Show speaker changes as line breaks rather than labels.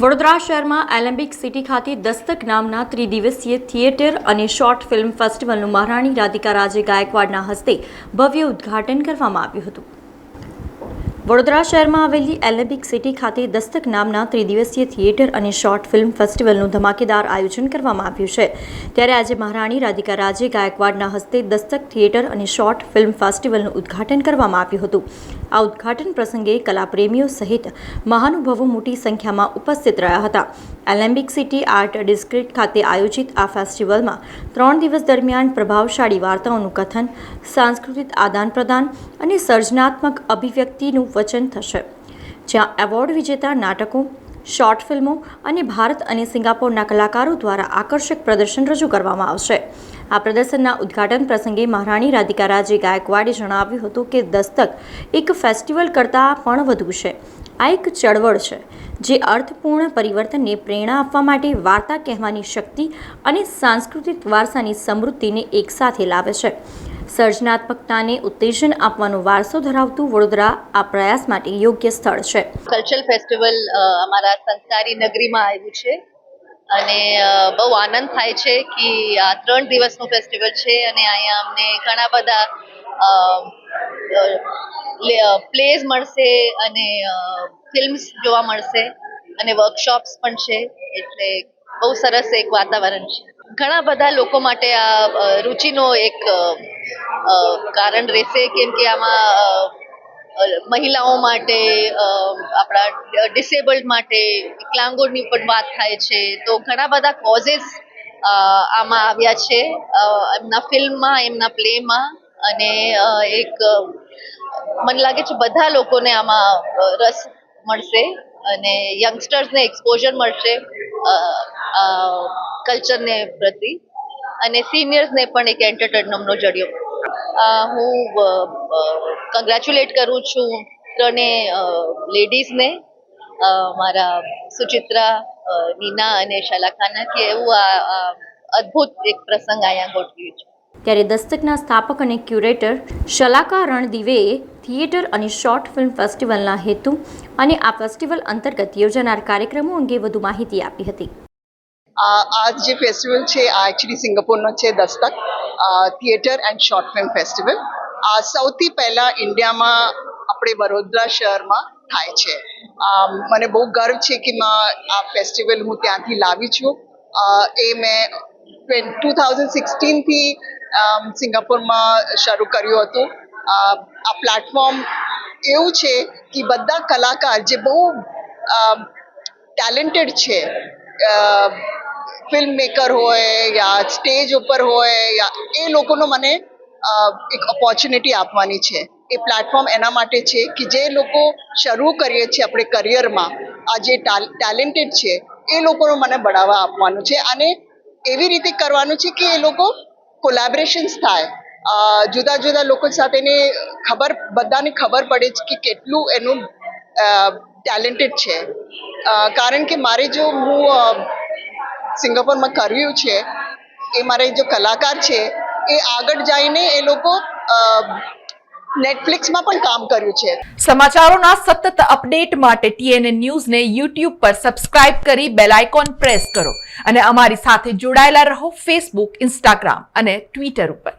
વડોદરા શહેરમાં એલેમ્બિક સિટી ખાતે દસ્તક નામના ત્રિદિવસીય થિયેટર અને શોર્ટ ફિલ્મ ફેસ્ટિવલનું મહારાણી રાધિકા રાજે ગાયકવાડના હસ્તે ભવ્ય ઉદ્ઘાટન કરવામાં આવ્યું હતું. વડોદરા શહેરમાં આવેલી એલેમ્બિક સિટી ખાતે દસ્તક નામના ત્રિદિવસીય થિયેટર અને શોર્ટ ફિલ્મ ફેસ્ટિવલનું ધમાકેદાર આયોજન કરવામાં આવ્યું છે. ત્યારે આજે મહારાણી રાધિકા રાજે ગાયકવાડના હસ્તે દસ્તક થિયેટર અને શોર્ટ ફિલ્મ ફેસ્ટિવલનું ઉદ્ઘાટન કરવામાં આવ્યું હતું. આ ઉદ્ઘાટન પ્રસંગે કલાપ્રેમીઓ સહિત મહાનુભાવો મોટી સંખ્યામાં ઉપસ્થિત રહ્યા હતા. એલેમ્બિક સિટી આર્ટ ડિસ્ટ્રિક્ટ ખાતે આયોજિત આ ફેસ્ટિવલમાં ત્રણ દિવસ દરમિયાન પ્રભાવશાળી વાર્તાઓનું કથન, સાંસ્કૃતિક આદાન પ્રદાન અને સર્જનાત્મક અભિવ્યક્તિનું વચન થશે. જ્યાં એવોર્ડ વિજેતા નાટકો, શોર્ટ ફિલ્મો અને ભારત અને સિંગાપોરના કલાકારો દ્વારા આકર્ષક પ્રદર્શન રજૂ કરવામાં આવશે. આ પ્રદર્શનના ઉદ્ઘાટન પ્રસંગે મહારાણી રાધિકા રાજે ગાયકવાડે જણાવ્યું હતું કે દસ્તક એક ફેસ્ટિવલ કરતાં પણ વધુ છે. આ એક ચળવળ છે, જે અર્થપૂર્ણ પરિવર્તનને પ્રેરણા આપવા માટે વાર્તા કહેવાની શક્તિ અને સાંસ્કૃતિક વારસાની સમૃદ્ધિને એકસાથે લાવે છે. સર્જનાત્મકતાને ઉત્તેજન આપવાનો વારસો ધરાવતું વડોદરા આ પ્રયાસ માટે યોગ્ય સ્થળ છે.
કલ્ચરલ ફેસ્ટિવલ અમારા સંસ્કારી નગરીમાં આવ્યું છે. અને બહુ આનંદ થાય છે કે આ ત્રણ દિવસનું ફેસ્ટિવલ છે અને અહીંયા અમને ઘણા બધા પ્લેઝ મળશે અને ફિલ્મ્સ જોવા મળશે અને વર્કશોપ્સ પણ છે. એટલે બહુ સરસ એક વાતાવરણ છે. ઘણા બધા લોકો માટે આ રુચિનો એક કારણ રહેશે કેમ કે આમાં મહિલાઓ માટે આપણા ડિસેબલ્ડ માટે વિકલાંગોની પણ વાત થાય છે. તો ઘણા બધા કોઝેસ આમાં આવ્યા છે. એમના ફિલ્મમાં, એમના પ્લેમાં અને એક મને લાગે છે બધા લોકોને આમાં રસ મળશે અને યંગસ્ટર્સને એક્સપોઝર મળશે કલ્ચરને પ્રતિ અને સિનિયર્સને પણ એક એન્ટરટેનમેન્ટનો જડિયો હું કંગ્રેચ્યુલેટ કરું છું ત્રણે લેડીઝને મારા સુચિત્રા નીના અને શલાખાના કે એવું આ અદ્ભુત એક પ્રસંગ અહીંયા ગોઠવ્યું છે.
ત્યારે દસ્તકના સ્થાપક અને ક્યુરેટર શલાકા રણદીવેએ થિયેટર અને શોર્ટ ફિલ્મ ફેસ્ટિવલના હેતુ અને આ ફેસ્ટિવલ અંતર્ગત યોજાનાર કાર્યક્રમો અંગે વધુ માહિતી આપી હતી.
આ આ જે ફેસ્ટિવલ છે આ એકચ્યુઅલી સિંગાપોરનો છે Dastak theatre and short film festival આ સૌથી પહેલાં ઇન્ડિયામાં આપણે વડોદરા શહેરમાં થાય છે. મને બહુ ગર્વ છે કે આ ફેસ્ટિવલ હું ત્યાંથી લાવી છું. એ મેં ટુ થાઉઝન્ડ સિક્સટીનથી સિંગાપુરમાં શરૂ કર્યું હતું. આ પ્લેટફોર્મ એવું છે કે બધા કલાકાર જે બહુ ટેલેન્ટેડ છે ફિલ્મ મેકર હોય યા સ્ટેજ ઉપર હોય યા એ લોકોનો મને એક ઓપોર્ચ્યુનિટી આપવાની છે. એ પ્લેટફોર્મ એના માટે છે કે જે લોકો શરૂ કરીએ છીએ આપણે કરિયરમાં આ જે ટેલેન્ટેડ છે, એ લોકોનો મને બઢાવા આપવાનું છે. અને એવી રીતે કરવાનું છે કે એ લોકો કોલેબરેશન્સ થાય. જુદા જુદા લોકો સાથેને ખબર, બધાને ખબર પડે છે કે કેટલું એનું ટેલેન્ટેડ છે. કારણ કે મારે જો હું સિંગાપોરમાં કર્યું છે, એ મારે જો કલાકાર છે એ આગળ જઈને એ લોકો નેટફ્લિક્સમાં પણ કામ કર્યું છે.
સમાચારોના સતત અપડેટ માટે ટીએનએ ન્યૂઝને યુટ્યુબ પર સબસ્ક્રાઇબ કરી બેલ આઇકોન પ્રેસ કરો. અને અમારી સાથે જોડાયેલા રહો ફેસબુક, ઇન્સ્ટાગ્રામ અને ટ્વિટર ઉપર.